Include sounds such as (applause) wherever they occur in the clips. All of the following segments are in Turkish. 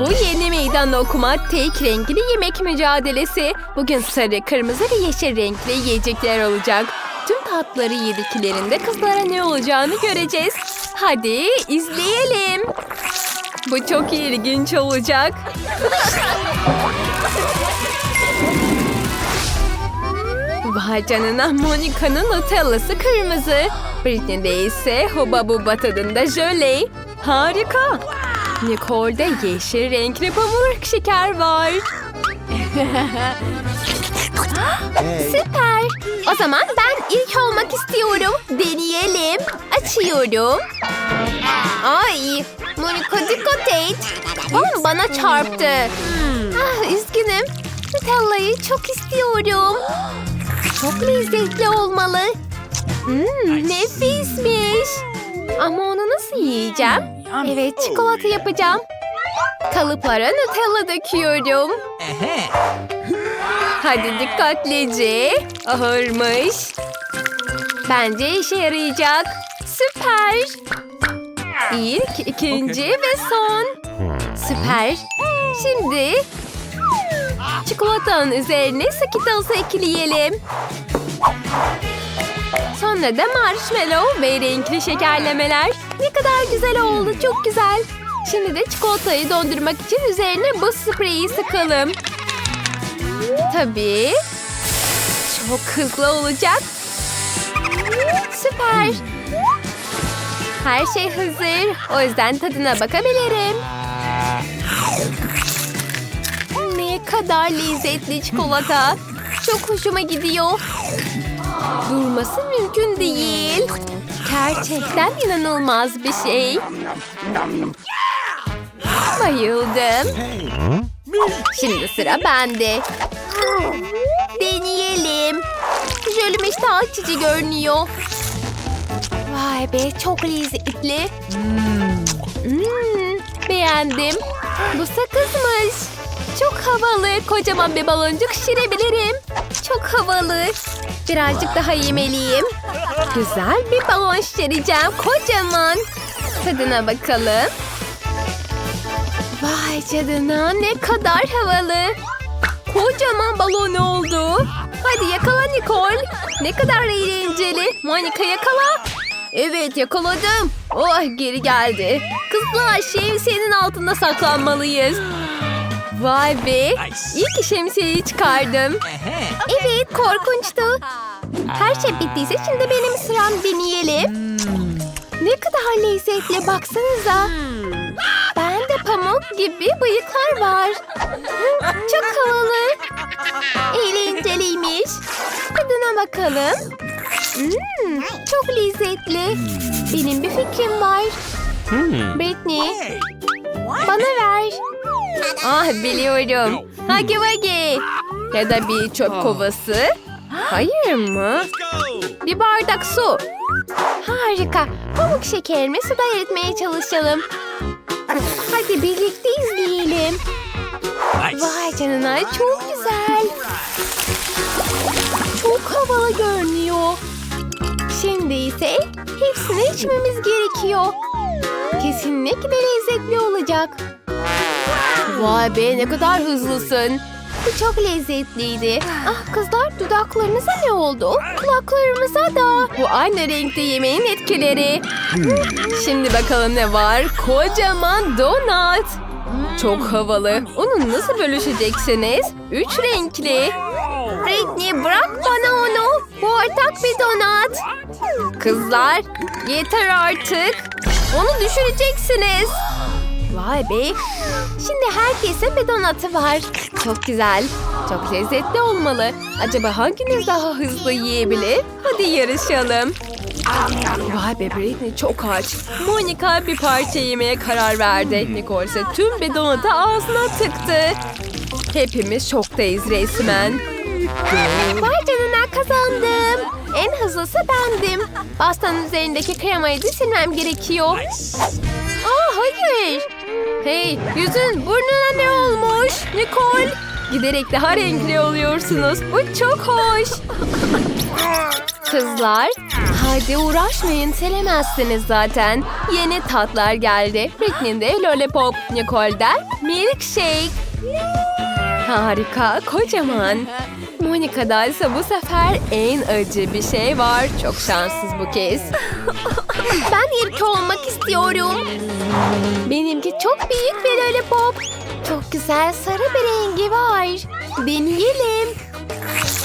Bu yeni meydan okuma tek renkli yemek mücadelesi. Bugün sarı, kırmızı ve yeşil renkli yiyecekler olacak. Tüm tatları yediklerinde kızlara ne olacağını göreceğiz. Hadi izleyelim. Bu çok ilginç olacak. (laughs) Vay canına Monica'nın Nutella'sı kırmızı. Britney'de ise Huba Buba tadında jöle. Harika. Nicole'de yeşil renkli pamuk şeker var. (laughs) Süper. O zaman ben ilk olmak istiyorum. Deneyelim. Açıyorum. Ay, Monica dikkat et. Bom bana çarptı. Ah, üzgünüm. Nutella'yı çok istiyorum. Çok lezzetli olmalı. Hmm, nefismiş. Ama onu nasıl yiyeceğim? Evet, çikolata yapacağım. Kalıplara Nutella döküyorum. Hadi dikkatlice. Ahırmış. Bence işe yarayacak. Süper. İlk, ikinci ve son. Süper. Şimdi çikolatanın üzerine Skittles ekleyelim. Sonra da marshmallow ve renkli şekerlemeler. Ne kadar güzel oldu, çok güzel. Şimdi de çikolatayı dondurmak için üzerine buz spreyi sıkalım. Tabii. Çok hızlı olacak. Süper. Her şey hazır. O yüzden tadına bakabilirim. Ne kadar lezzetli çikolata. Çok hoşuma gidiyor. Durması mümkün değil. Gerçekten inanılmaz bir şey. Bayıldım. Şimdi sıra bende. Deneyelim. Jölüm işte açıcı görünüyor. Vay be çok lezzetli. Hmm, beğendim. Bu sakızmış. Çok havalı. Kocaman bir baloncuk şirebilirim. Çok havalı. Birazcık daha yemeliyim. Güzel bir balon şişireceğim. Kocaman. Tadına bakalım. Vay canına ne kadar havalı. Kocaman balon oldu. Hadi yakala Nicole. Ne kadar eğlenceli. Monica yakala. Evet yakaladım. Oh geri geldi. Kızlar şemsiyenin altında saklanmalıyız. Vay be. İyi ki şemsiyeyi çıkardım. Evet korkunçtu. Her şey bittiyse şimdi benim sıram deneyelim. Ne kadar lezzetli baksanıza. Bende pamuk gibi bıyıklar var. Çok havalı. Eğlenceliymiş. Tadına bakalım. Hmm, çok lezzetli. Benim bir fikrim var. Britney, bana ver. Ah biliyorum. Hagi Wagi. Ya da bir çöp kovası. Hayır mı? Bir bardak su. Harika. Pamuk şekerimi suda eritmeye çalışalım. Hadi birlikte izleyelim. Vay canına çok güzel. Çok havalı görünüyor. Şimdi ise hepsini içmemiz gerekiyor. Kesinlikle lezzetli olacak. Vay be ne kadar hızlısın. Bu çok lezzetliydi. Ah kızlar dudaklarınıza ne oldu? Kulaklarımıza da. Bu aynı renkte yemeğin etkileri. Şimdi bakalım ne var? Kocaman donat. Çok havalı. Onu nasıl bölüşeceksiniz? Üç renkli. Britney bırak bana onu. Bu ortak bir donat. Kızlar yeter artık. Onu düşüreceksiniz. Vay be. Şimdi herkesin bir donatı var. Çok güzel. Çok lezzetli olmalı. Acaba hanginiz daha hızlı yiyebilir? Hadi yarışalım. Vay be Britney çok aç. Monica bir parça yemeye karar verdi. Nicole ise tüm bir donatı ağzına tıktı. Hepimiz şoktayız resmen. Vay canına kazandım. En hızlısı bendim. Pastanın üzerindeki kremayı da silmem gerekiyor. Aa hayır. Hey yüzün burnuna ne olmuş? Nicole. Giderek daha renkli oluyorsunuz. Bu çok hoş. Kızlar Hadi uğraşmayın, selemezsiniz zaten. Yeni tatlar geldi. Britney'de lollipop, Nicole'den milkshake. Harika, kocaman. Monika'da ise bu sefer en acı bir şey var. Çok şanssız bu kez. (laughs) ben ilk olmak istiyorum. Benimki çok büyük bir lollipop. Çok güzel sarı bir rengi var. Deneyelim.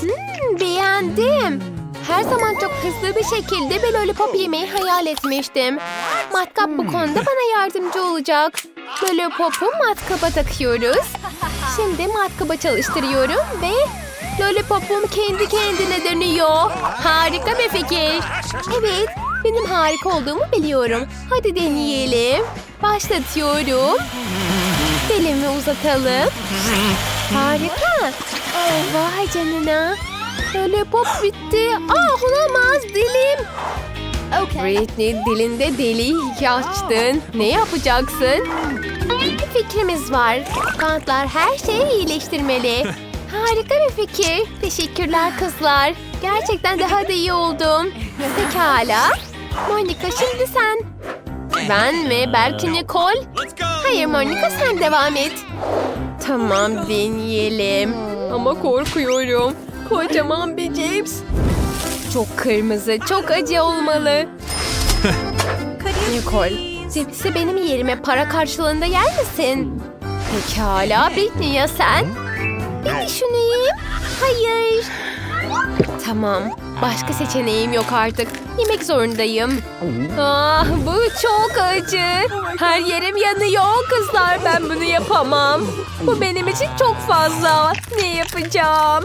Hmm, beğendim. Her zaman çok hızlı bir şekilde bir lollipop yemeyi hayal etmiştim. Matkap bu konuda bana yardımcı olacak. Lollipopu matkaba takıyoruz. Şimdi matkaba çalıştırıyorum ve lollipopum kendi kendine dönüyor. Harika bir fikir. Evet, benim harika olduğumu biliyorum. Hadi deneyelim. Başlatıyorum. Dilimi uzatalım. Harika. Oh, vay canına. Lollipop bitti. Ah olamaz dilim. Britney dilinde delik açtın. Ne yapacaksın? Bir fikrimiz var. Bantlar her şeyi iyileştirmeli. Harika bir fikir. Teşekkürler kızlar. Gerçekten daha da iyi oldum. Pekala. Monica şimdi sen. Ben mi? Belki Nicole? Hayır Monica sen devam et. Tamam deneyelim. Ama korkuyorum. Kocaman bir cips. Çok kırmızı, çok acı olmalı. Nicole, cipsi benim yerime para karşılığında yer misin? Pekala, Britney ya sen? Bir düşüneyim. Hayır. Tamam, başka seçeneğim yok artık. Yemek zorundayım. Ah, bu çok acı. Her yerim yanıyor kızlar. Ben bunu yapamam. Bu benim için çok fazla. Ne yapacağım?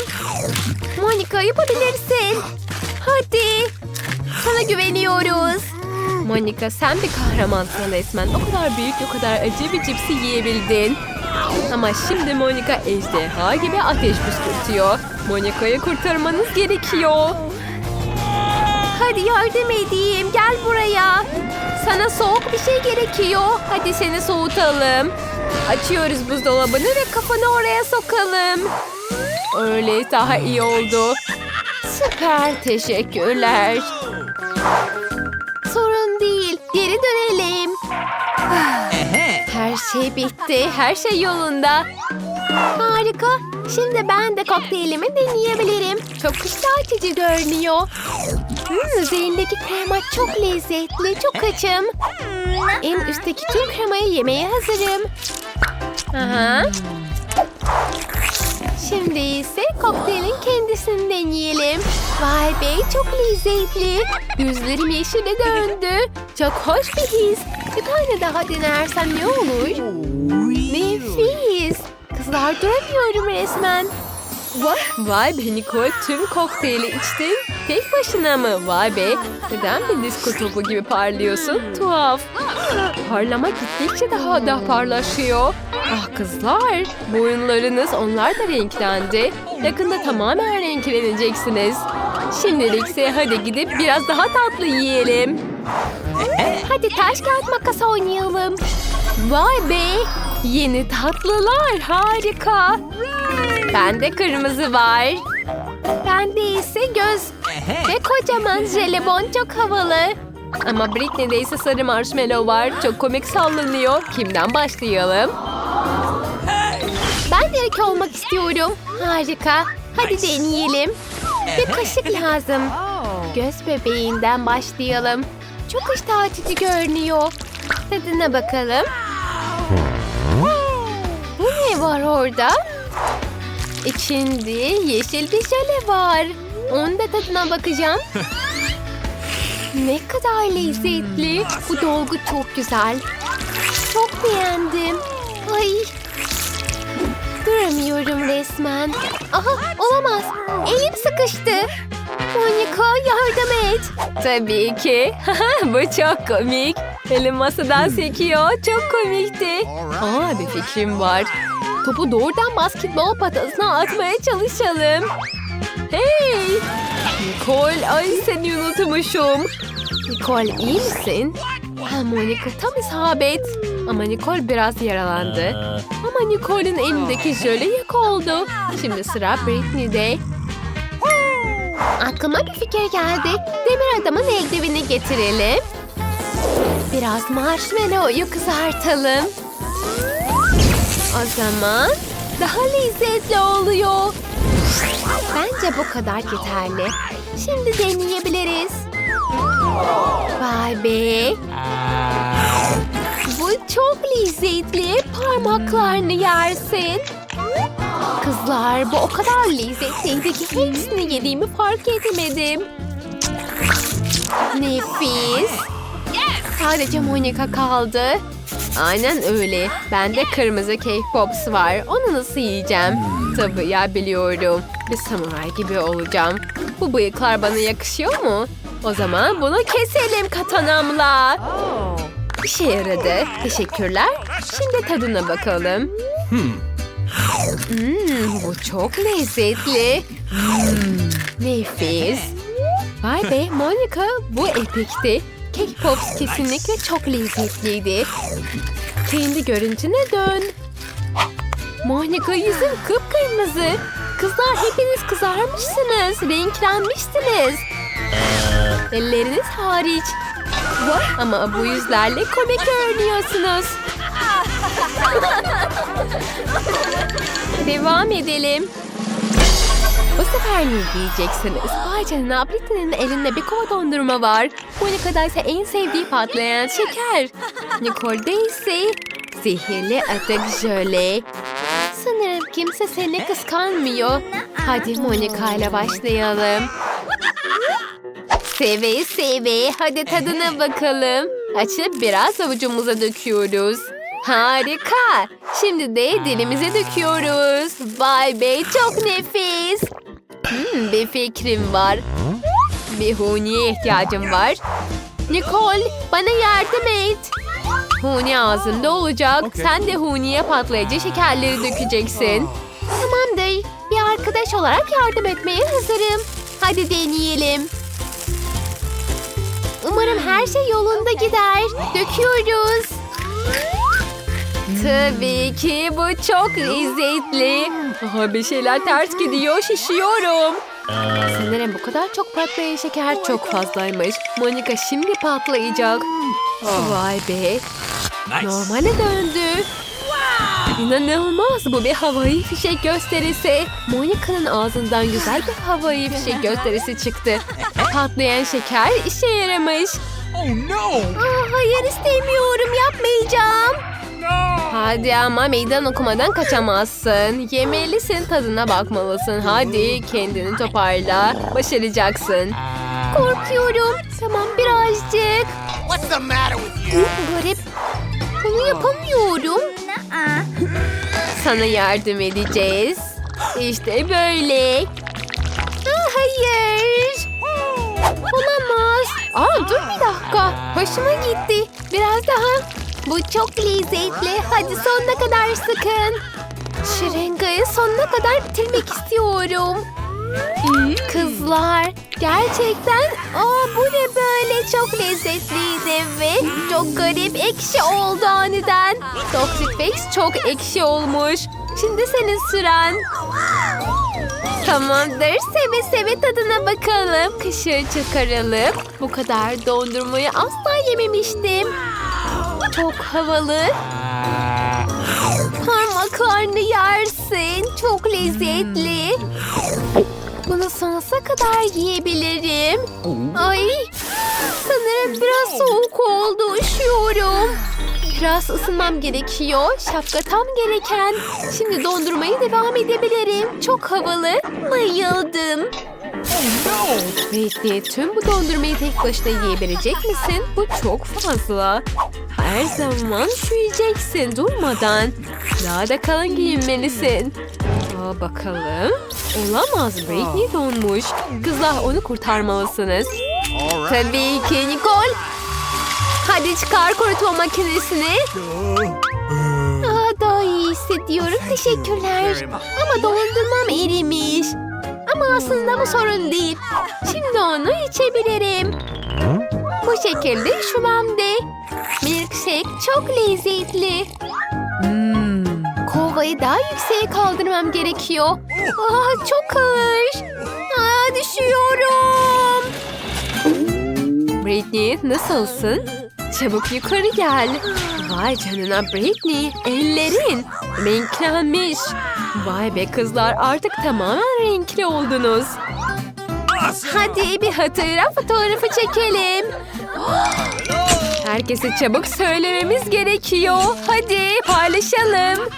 Monika yapabilirsin. Hadi. Sana güveniyoruz. Monika sen bir kahramansın resmen. O kadar büyük, o kadar acı bir cipsi yiyebildin. Ama şimdi Monika ejderha gibi ateş püskürtüyor. Monika'yı kurtarmanız gerekiyor. Hadi yardım edeyim. Gel buraya. Sana soğuk bir şey gerekiyor. Hadi seni soğutalım. Açıyoruz buzdolabını ve kafanı oraya sokalım. Öyle daha iyi oldu. Süper teşekkürler. Sorun değil. Geri dönelim. Her şey bitti. Her şey yolunda. Harika. Şimdi ben de kokteylimi deneyebilirim. Çok iştah açıcı görünüyor. Hmm, üzerindeki krema çok lezzetli, çok açım. En üstteki tüm kremayı yemeye hazırım. Aha. Şimdi ise kokteylin kendisini deneyelim. Vay be çok lezzetli. Gözlerim yeşile döndü. Çok hoş bir his. Bir tane daha denersem ne olur? Nefis. Kızlar duramıyorum resmen. Vay, vay be Nicole tüm kokteyli içtin. Tek başına mı? Vay be. Neden bir disko topu gibi parlıyorsun? Tuhaf. Parlama gittikçe daha da parlaşıyor. Ah kızlar, boyunlarınız onlar da renklendi. Yakında tamamen renkleneceksiniz. Şimdilikse hadi gidip biraz daha tatlı yiyelim. Hadi taş kağıt makas oynayalım. Vay be! Yeni tatlılar harika. Bende kırmızı var. Bende ise göz ve kocaman jelibon çok havalı. Ama Britney'de ise sarı marshmallow var. Çok komik sallanıyor. Kimden başlayalım? Ben de ilk olmak istiyorum. Harika. Hadi deneyelim. Bir kaşık lazım. Göz bebeğinden başlayalım. Çok iştah açıcı görünüyor. Tadına bakalım. Ne var orada? İçinde yeşil bir jöle var. Onun da tadına bakacağım. Ne kadar lezzetli. Bu dolgu çok güzel. Çok beğendim. Ay. Duramıyorum resmen. Aha olamaz. Elim sıkıştı. Monika yardım et. Tabii ki. (laughs) Bu çok komik. Elim masadan sekiyor. Çok komikti. Aa bir fikrim var. Topu doğrudan basketbol patasına atmaya çalışalım. Hey! Nicole, ay seni unutmuşum. Nicole iyi misin? Ha, Monica tam isabet. Ama Nicole biraz yaralandı. Ama Nicole'in elindeki jöle yok oldu. Şimdi sıra Britney'de. Aklıma bir fikir geldi. Demir adamın eldiveni getirelim. Biraz marshmallow'u kızartalım. O zaman daha lezzetli oluyor. Bence bu kadar yeterli. Şimdi deneyebiliriz. Vay be. Bu çok lezzetli. Parmaklarını yersin. Kızlar bu o kadar lezzetliydi ki hepsini yediğimi fark edemedim. Nefis. Sadece Monica kaldı. Aynen öyle. Bende kırmızı cake pops var. Onu nasıl yiyeceğim? Tabii ya biliyorum. Bir samuray gibi olacağım. Bu bıyıklar bana yakışıyor mu? O zaman bunu keselim katanamla. İşe yaradı. Teşekkürler. Şimdi tadına bakalım. Hmm, bu çok lezzetli. Hmm, nefis. Vay be Monica bu epikti. Cake Pops kesinlikle çok lezzetliydi. Kendi görüntüne dön. Monica yüzün kıpkırmızı. Kızlar hepiniz kızarmışsınız. Renklenmişsiniz. Elleriniz hariç. Ama bu yüzlerle komik görünüyorsunuz. (laughs) Devam edelim. Bu sefer ne giyeceksiniz? Vay canına elinde bir kova dondurma var. Monica'da ise en sevdiği patlayan şeker. Nicole'de ise sihirli atık jöle. Sanırım kimse seni kıskanmıyor. Hadi Monica ile başlayalım. Seve seve. Hadi tadına bakalım. Açıp biraz avucumuza döküyoruz. Harika. Şimdi de dilimize döküyoruz. Vay be çok nefis. Hmm, bir fikrim var. Bir huniye ihtiyacım var. Nicole bana yardım et. Huni ağzında olacak. Sen de huniye patlayıcı şekerleri dökeceksin. Tamamdır. Bir arkadaş olarak yardım etmeye hazırım. Hadi deneyelim. Umarım her şey yolunda gider. Döküyoruz. Tabii ki bu çok lezzetli. Aha, bir şeyler ters gidiyor, şişiyorum. Sanırım bu kadar çok patlayan şeker çok fazlaymış. Monica şimdi patlayacak. Vay be. Normale döndü. İnanılmaz bu bir havai fişek gösterisi. Monica'nın ağzından güzel bir havai fişek gösterisi çıktı. Patlayan şeker işe yaramış. Oh no! Aa, hayır istemiyorum yapmayacağım. Hadi ama meydan okumadan kaçamazsın. Yemelisin tadına bakmalısın. Hadi kendini toparla. Başaracaksın. Korkuyorum. Tamam birazcık. What's the matter with you? Garip. Bunu yapamıyorum. Sana yardım edeceğiz. İşte böyle. Aa, hayır. Olamaz. Aa, dur bir dakika. Hoşuma gitti. Biraz daha. Bu çok lezzetli. Hadi sonuna kadar sıkın. Şırıngayı sonuna kadar bitirmek istiyorum. Kızlar gerçekten aa bu ne böyle çok lezzetliydi ve çok garip ekşi oldu aniden. Toxic Face çok ekşi olmuş. Şimdi senin süren. Tamamdır. Seve seve tadına bakalım. Kaşığı çıkaralım. Bu kadar dondurmayı asla yememiştim. Çok havalı. Parmaklarını yersin. Çok lezzetli. Bunu sonsuza kadar yiyebilirim. Ay, sanırım biraz soğuk oldu. Üşüyorum. Biraz ısınmam gerekiyor. Şapka tam gereken. Şimdi dondurmayı devam edebilirim. Çok havalı. Bayıldım. Britney tüm bu dondurmayı tek başına yiyebilecek misin? Bu çok fazla. Her zaman üşüyeceksin durmadan. Daha da kalın giyinmelisin. Aa, bakalım. Olamaz Britney donmuş. Kızlar onu kurtarmalısınız. Tabii ki Nicole. Hadi çıkar kurutma makinesini. Aa, daha iyi hissediyorum. Teşekkürler. Ama dondurmam erimiş. Ama aslında bu sorun değil. Şimdi onu içebilirim. Bu şekilde üşümem de. Milkshake çok lezzetli. Hmm, kovayı daha yükseğe kaldırmam gerekiyor. Aa, çok ağır. Aa, düşüyorum. Britney nasılsın? Çabuk yukarı gel. Vay canına Britney. Ellerin renklenmiş. Vay be kızlar artık tamamen renkli oldunuz. Hadi bir hatıra fotoğrafı çekelim. Herkese çabuk söylememiz gerekiyor. Hadi paylaşalım.